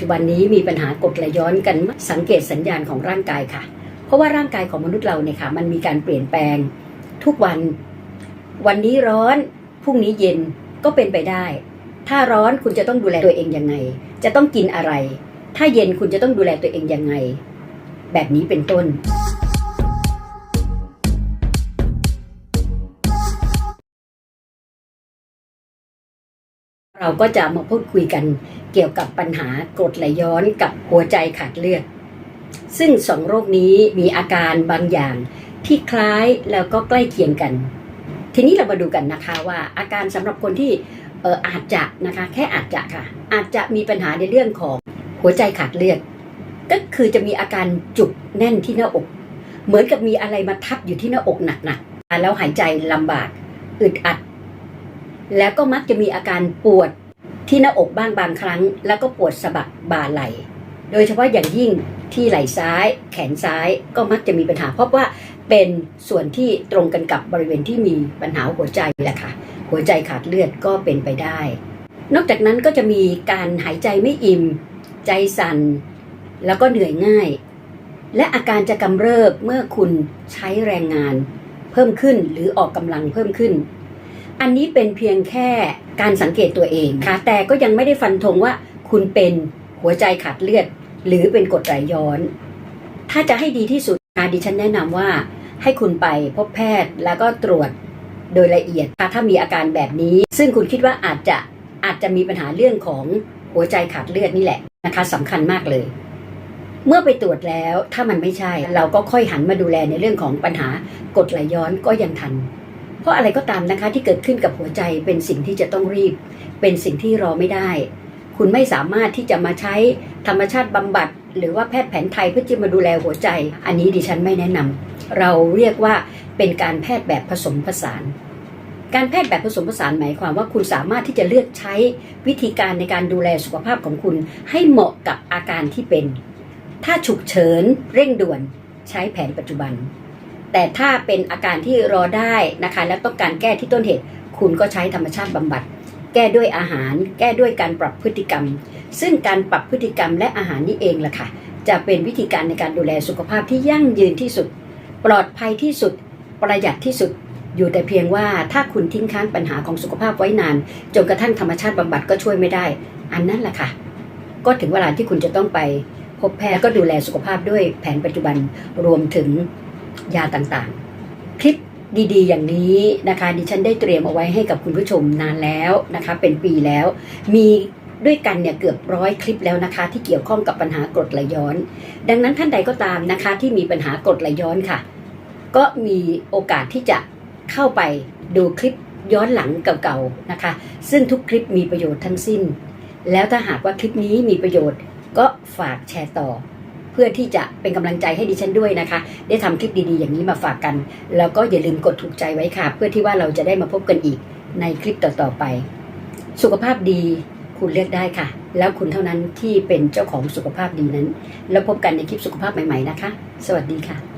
จุบันนี้มีปัญหากรดไหลย้อนกันสังเกตสัญญาณของร่างกายค่ะ เพราะว่าร่างกายของมนุษย์เราเนี่ยค่ะ มันมีการเปลี่ยนแปลงทุกวัน วันนี้ร้อนพรุ่งนี้เย็นก็เป็นไปได้ ถ้าร้อนคุณจะต้องดูแลตัวเองยังไง จะต้องกินอะไร ถ้าเย็นคุณจะต้องดูแลตัวเองยังไง แบบนี้เป็นต้น เราก็จะมาพูดคุยกันเกี่ยวกับปัญหากรดไหลย้อนกับหัวใจขาดเลือด ซึ่งสองโรคนี้มีอาการบางอย่างที่คล้ายแล้วก็ใกล้เคียงกัน ทีนี้เรามาดูกันนะคะว่าอาการสำหรับคนที่เอออาจจะนะคะแค่อาจจะค่ะ อาจจะมีปัญหาในเรื่องของหัวใจขาดเลือด ก็คือจะมีอาการจุกแน่นที่หน้าอก เหมือนกับมีอะไรมาทับอยู่ที่หน้าอกหนักๆแล้วหายใจลำบากอึดอัด แล้วก็มักจะมีอาการปวดที่หน้าอกบ้างบางครั้ง แล้วก็ปวดสะบักบ่าไหล่ โดยเฉพาะอย่างยิ่งที่ไหล่ซ้าย แขนซ้ายก็มักจะมีปัญหา เพราะว่าเป็นส่วนที่ตรงกันกับบริเวณที่มีปัญหาหัวใจแหละค่ะ หัวใจขาดเลือดก็เป็นไปได้ นอกจากนั้นก็จะมีการหายใจไม่อิ่ม ใจสั่นแล้วก็เหนื่อยง่าย และอาการจะกำเริบเมื่อคุณใช้แรงงาน เพิ่มขึ้นหรือออกกำลังเพิ่มขึ้น อันนี้เป็นเพียงแค่การสังเกตตัวเองค่ะ แต่ก็ยังไม่ได้ฟันธงว่าคุณเป็นหัวใจขาดเลือด หรือเป็นกรดไหลย้อน ถ้าจะให้ดีที่สุดค่ะดิฉันแนะนำว่า ให้คุณไปพบแพทย์แล้วก็ตรวจโดยละเอียดค่ะถ้ามีอาการแบบนี้ ซึ่งคุณคิดว่าอาจจะอาจจะมีปัญหาเรื่องของหัวใจขาดเลือดนี่แหละนะคะสำคัญมากเลย เมื่อไปตรวจแล้วถ้ามันไม่ใช่ เราก็ค่อยหันมาดูแลในเรื่องของปัญหากดไหลย้อนก็ยังทัน เพราะอะไรก็ตามนะคะที่เกิดขึ้นกับหัวใจเป็นสิ่งที่จะต้องรีบ เป็นสิ่งที่รอไม่ได้ คุณไม่สามารถที่จะมาใช้ธรรมชาติบำบัด หรือว่าแพทย์แผนไทยเพื่อจะมาดูแลหัวใจ อันนี้ดิฉันไม่แนะนำเราเรียกว่าเป็นการแพทย์แบบผสมผสาน การแพทย์แบบผสมผสานหมายความว่าคุณสามารถที่จะเลือกใช้วิธีการในการดูแลสุขภาพของคุณ ให้เหมาะกับอาการที่เป็น ถ้าฉุกเฉินเร่งด่วนใช้แผนปัจจุบัน แต่ถ้าเป็นอาการที่รอได้นะคะ และต้องการแก้ที่ต้นเหตุ คุณก็ใช้ธรรมชาติบำบัด แก้ด้วยอาหาร แก้ด้วยการปรับพฤติกรรม ซึ่งการปรับพฤติกรรมและอาหารนี่เองล่ะค่ะ จะเป็นวิธีการในการดูแลสุขภาพที่ยั่งยืนที่สุด ปลอดภัยที่สุด ประหยัดที่สุด อยู่แต่เพียงว่าถ้าคุณทิ้งค้างปัญหาของสุขภาพไว้นาน จนกระทั่งธรรมชาติบำบัดก็ช่วยไม่ได้ อันนั้นแหละค่ะ ก็ถึงเวลาที่คุณจะต้องไปพบแพทย์ก็ดูแลสุขภาพด้วยแผนปัจจุบันรวมถึง ยาต่างๆ คลิปดีๆ อย่างนี้นะคะ ดิฉันได้เตรียมเอาไว้ให้กับคุณผู้ชมนานแล้วนะคะ เป็นปีแล้ว มีด้วยกันเนี่ยเกือบร้อยคลิปแล้วนะคะ ที่เกี่ยวข้องกับปัญหากรดไหลย้อน ดังนั้นท่านใดก็ตามนะคะ ที่มีปัญหากรดไหลย้อนค่ะ ก็มีโอกาสที่จะเข้าไปดูคลิปย้อนหลังเก่าๆนะคะ ซึ่งทุกคลิปมีประโยชน์ทั้งสิ้น แล้วถ้าหากว่าคลิปนี้มีประโยชน์ก็ฝากแชร์ต่อ เพื่อที่จะเป็นกำลังใจให้ดิฉันด้วยนะคะ ได้ทำคลิปดีๆอย่างนี้มาฝากกัน แล้วก็อย่าลืมกดถูกใจไว้ค่ะ เพื่อที่ว่าเราจะได้มาพบกันอีกในคลิปต่อๆไป สุขภาพดีคุณเลือกได้ค่ะ แล้วคุณเท่านั้นที่เป็นเจ้าของสุขภาพดีนั้น แล้วพบกันในคลิปสุขภาพใหม่ๆนะคะ สวัสดีค่ะ